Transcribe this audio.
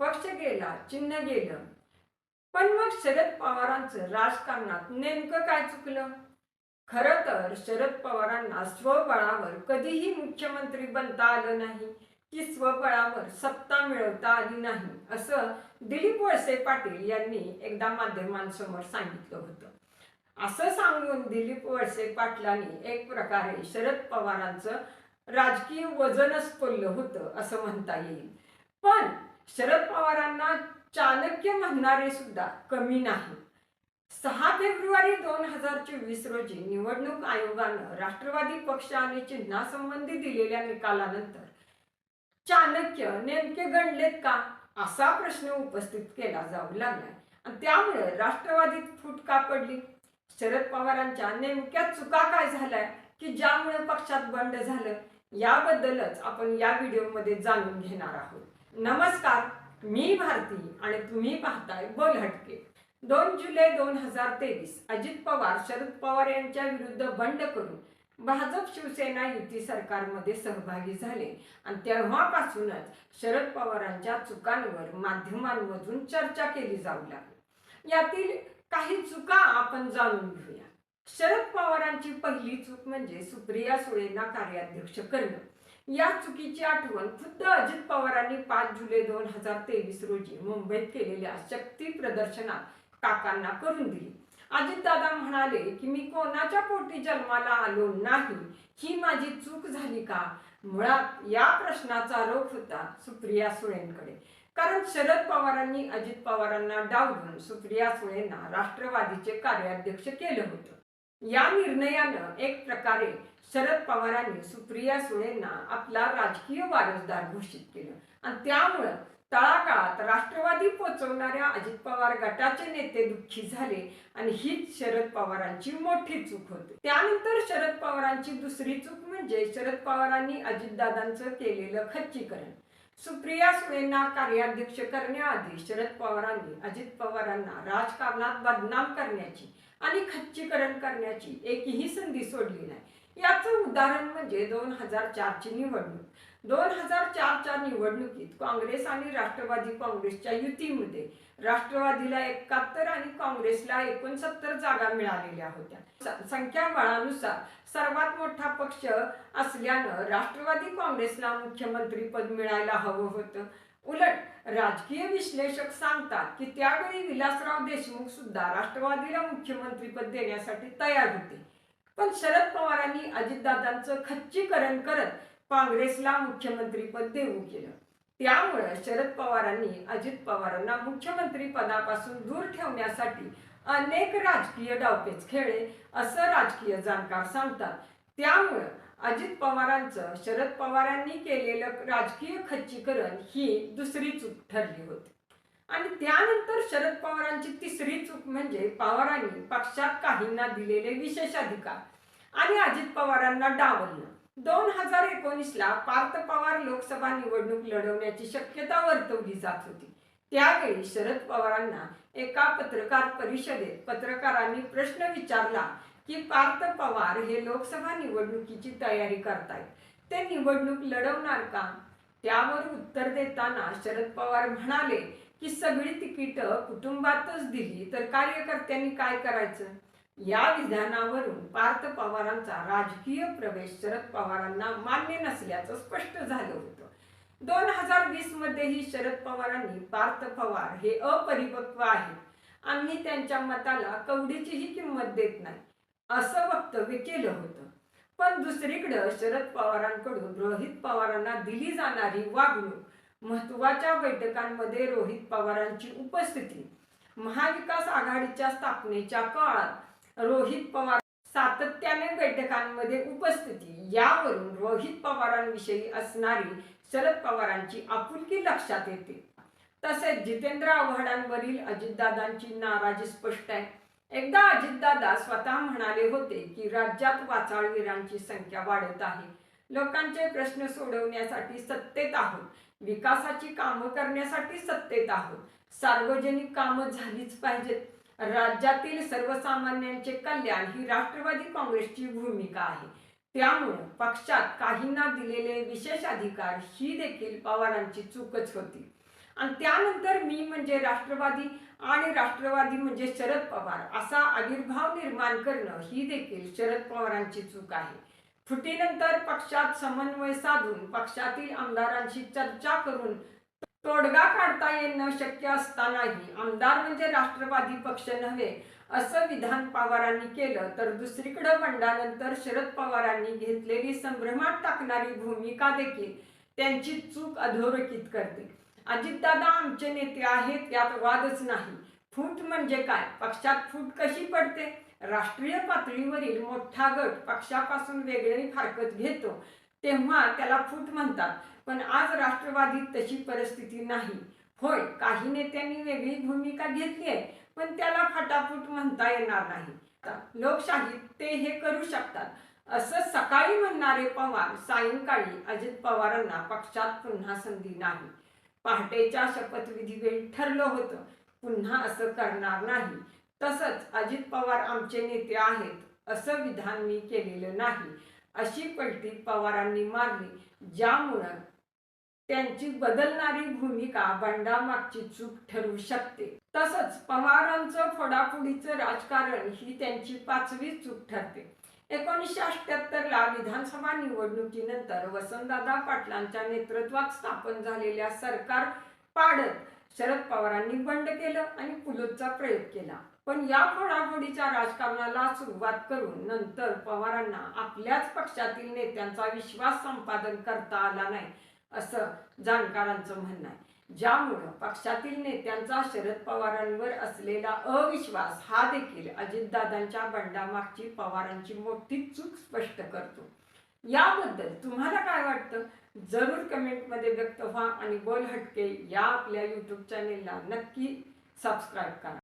पक्ष गेला चिन्ह गेलं. पण मग शरद पवारांचं राजकारणात नेमकं काय चुकलं? खरं तर शरद पवारांना स्वबळावर कधीही मुख्यमंत्री बनता आलं नाही की स्वबळावर सत्ता मिळवता आली नाही असं दिलीप वळसे पाटील यांनी एकदा माध्यमांसमोर सांगितलं होतं. असं सांगून दिलीप वळसे पाटलांनी एक प्रकारे शरद पवारांचं राजकीय वजनच पडलं होतं असं म्हणता येईल. पण शरद पवारांना चाणक्य म्हणणारे सुद्धा कमी नाही. सहा फेब्रुवारी दोन हजार चोवीस रोजी निवडणूक आयोगानं राष्ट्रवादी पक्ष आणि चिन्हासंबंधी दिलेल्या निकालानंतर चाणक्य नेमके गणलेत का असा प्रश्न उपस्थित केला जाऊ लागलाय. आणि त्यामुळे राष्ट्रवादीत फूट का पडली? शरद पवारांच्या नेमक्या चुका काय झाल्या? की ज्यामुळे पक्षात बंड झालं? याबद्दलच आपण या व्हिडिओमध्ये जाणून घेणार आहोत. नमस्कार मी भारती आणि तुम्ही पाहताय बोल हटके. दोन जुलै दोन हजार तेवीस अजित पवार शरद पवार यांच्या विरुद्ध बंड करून भाजप शिवसेना युती सरकारमध्ये सहभागी झाले. आणि तेव्हापासूनच शरद पवारांच्या चुकांवर माध्यमांमधून चर्चा केली जाऊ लागली. यातील काही चुका आपण जाणून घेऊया. शरद पवारांची पहिली चूक म्हणजे सुप्रिया सुळेंना कार्याध्यक्ष करणं. या चुकीची आठवण खुद्द अजित पवारांनी पाच जुलै दोन हजार तेवीस रोजी मुंबईत केलेल्या शक्ती प्रदर्शनात काकांना करून दिली. अजितदादा म्हणाले की मी कोणाच्या पोटी जन्माला आलो नाही? ही माझी चूक झाली का? मुळात या प्रश्नाचा रोख होता सुप्रिया सुळेंकडे. कारण शरद पवारांनी अजित पवारांना डावून सुप्रिया सुळेंना राष्ट्रवादीचे कार्याध्यक्ष केलं होतं. या निर्णयानं एक प्रकारे शरद पवारांनी सुप्रिया सुळेंना आपला राजकीय वारसदार घोषित केलं. आणि त्यामुळं तळागाळात राष्ट्रवादी पोचवणाऱ्या अजित पवार गटाचे नेते दुःखी झाले आणि हीच शरद पवारांची मोठी चूक होती. त्यानंतर शरद पवारांची दुसरी चूक म्हणजे शरद पवारांनी अजितदादांचं केलेलं खच्चीकरण. सुप्रिया सुळेंना कार्याध्यक्ष करण्याआधी शरद पवारांनी अजित पवारांना राजकारणात बदनाम करण्याची आणि खच्चीकरण करण्याची एकही संधी सोडली नाही. याचं उदाहरण म्हणजे दोन हजार चारची निवडणूक. दोन हजार चारच्या निवडणुकीत काँग्रेस आणि राष्ट्रवादी काँग्रेसच्या युतीमध्ये राष्ट्रवादीला एकाहत्तर आणि काँग्रेसला एकोणसत्तर जागा मिळालेल्या होत्या. संख्याबळानुसार सर्वात मोठा पक्ष असल्यानं राष्ट्रवादी काँग्रेसला मुख्यमंत्री पद मिळायला हवं होतं. उलट राजकीय विश्लेषक सांगतात की त्यावेळी विलासराव देशमुख सुद्धा राष्ट्रवादीला मुख्यमंत्रीपद देण्यासाठी तयार होते. पण शरद पवारांनी अजितदादांचं खच्चीकरण करत काँग्रेसला मुख्यमंत्रीपद देऊ केलं. त्यामुळे शरद पवारांनी अजित पवारांना मुख्यमंत्री पदापासून दूर ठेवण्यासाठी अनेक राजकीय डावपेच खेळले असं राजकीय जाणकार सांगतात. त्यामुळं अजित पवारांचं शरद पवारांनी केलेलं राजकीय खच्चीकरण ही दुसरी चूक ठरली होती. आणि त्यानंतर शरद पवारांची तिसरी चूक म्हणजे पवारांनी पक्षात काहींना दिलेले विशेषाधिकार आणि अजित पवारांना डावलणं. दोन हजार एकोणीसला पार्थ पवार लोकसभा निवडणूक लढवण्याची शक्यता वर्तवली जात होती. त्यावेळी शरद पवारांना एका पत्रकार परिषदेत पत्रकारांनी प्रश्न विचारला की पार्थ पवार हे लोकसभा निवडणुकीची तयारी करतायत. ते निवडणूक लढवणार का? त्यावर उत्तर देताना शरद पवार म्हणाले की सगळी तिकीटं कुटुंबातच दिली तर कार्यकर्त्यांनी काय करायचं? या विधानावरून पार्थ पवारांचा राजकीय प्रवेश शरद पवारांना मान्य नसल्याचं स्पष्ट झालं होतं. दोन हजार वीस मध्येही शरद पवारांनी पार्थ पवार हे अपरिपक्व आहेत. आम्ही त्यांच्या मताला कवडीचीही किंमत देत नाही. असं वक्तव्य केलं होतं. पण दुसरीकडं शरद पवारांकडून रोहित पवारांना दिली जाणारी वागणूक महत्त्वाच्या बैठकांमध्ये रोहित पवारांची उपस्थिती महाविकास आघाडीच्या स्थापनेच्या काळात रोहित पवार सातत्याने बैठकांमध्ये उपस्थिती यावरून रोहित पवारांविषयी असणारी शरद पवारांची आपुलकी लक्षात येते. तसेच जितेंद्र आव्हाडांवरील अजितदादांची नाराजी स्पष्ट आहे. एकदा अजितदादा स्वतः म्हणाले होते की राज्यात वाचाळवीरांची संख्या वाढत आहे. लोकांचे प्रश्न सोडवण्यासाठी सत्तेत आहोत. विकासाची कामं करण्यासाठी सत्तेत आहोत. सार्वजनिक कामं झालीच पाहिजेत. राज्यातील सर्वसामान्यांचे कल्याण ही राष्ट्रवादी काँग्रेसची भूमिका आहे. त्यामुळे पक्षात काहींना दिलेले विशेष अधिकार ही देखील पवारांची चूकच होती. आणि त्यानंतर मी म्हणजे राष्ट्रवादी आणि राष्ट्रवादी म्हणजे शरद पवार असा आविर्भाव निर्माण करणं ही देखील शरद पवारांची चूक आहे. फुटीनंतर पक्षात समन्वय साधून पक्षातील आमदारांशी चर्चा करून तोडगा काढता येणं शक्य असतानाही आमदार म्हणजे राष्ट्रवादी पक्ष नव्हे असं विधान पवारांनी केलं तर दुसरीकडे बंडानंतर शरद पवारांनी घेतलेली संभ्रमात टाकणारी भूमिका देखील त्यांची चूक अधोरेखित करते. अजितदादा आमचे नेते आहेत यात वादच नाही. फूट म्हणजे काय? पक्षात फूट कशी पडते? राष्ट्रीय पातळीवरील मोठा गट पक्षापासून वेगळी फारकत घेतो. तेव्हा त्याला फूट म्हणतात. पण आज राष्ट्रवादीत तशी परिस्थिती नाही. होय काही नेत्यांनी वेगळी भूमिका घेतली आहे पण त्याला फटाफूट म्हणता येणार नाही. लोकशाहीत ते हे करू शकतात. असं सकाळी म्हणणारे पवार सायंकाळी अजित पवारांना पक्षात पुन्हा संधी नाही. पहाटेच्या शपथविधीवेळी ठरलं होतं पुन्हा असं करणार नाही. तसंच अजित पवार आमचे नेते आहेत असं विधान मी केलेलं नाही. अशी पलटी पवारांनी मारली ज्यामुळं त्यांची बदलणारी भूमिका बंडामागची चूक ठरू शकते. तसंच पवारांचं फोडाफोडीचं राजकारण ही त्यांची पाचवी चूक ठरते. एकोणीसशे अठ्याहत्तर ला विधानसभा निवडणुकीनंतर वसंतदादा पाटलांच्या नेतृत्वात स्थापन झालेल्या सरकार पाडत शरद पवारांनी बंड केलं आणि पुलूतचा प्रयोग केला. पण या फोडाफोडीच्या राजकारणाला सुरुवात करून नंतर पवारांना आपल्याच पक्षातील नेत्यांचा विश्वास संपादन करता आला नाही असं जाणकारांचं म्हणणं आहे. ज्यामुळं पक्षातील नेत्यांचा शरद पवारांवर असलेला अविश्वास हा देखील अजितदादांच्या बंडामागची पवारांची मोठी चूक स्पष्ट करतो. याबद्दल तुम्हाला काय वाटतं? जरूर कमेंटमध्ये व्यक्त व्हा आणि बोल हटके या आपल्या यूट्यूब चॅनेलला नक्की सबस्क्राईब करा.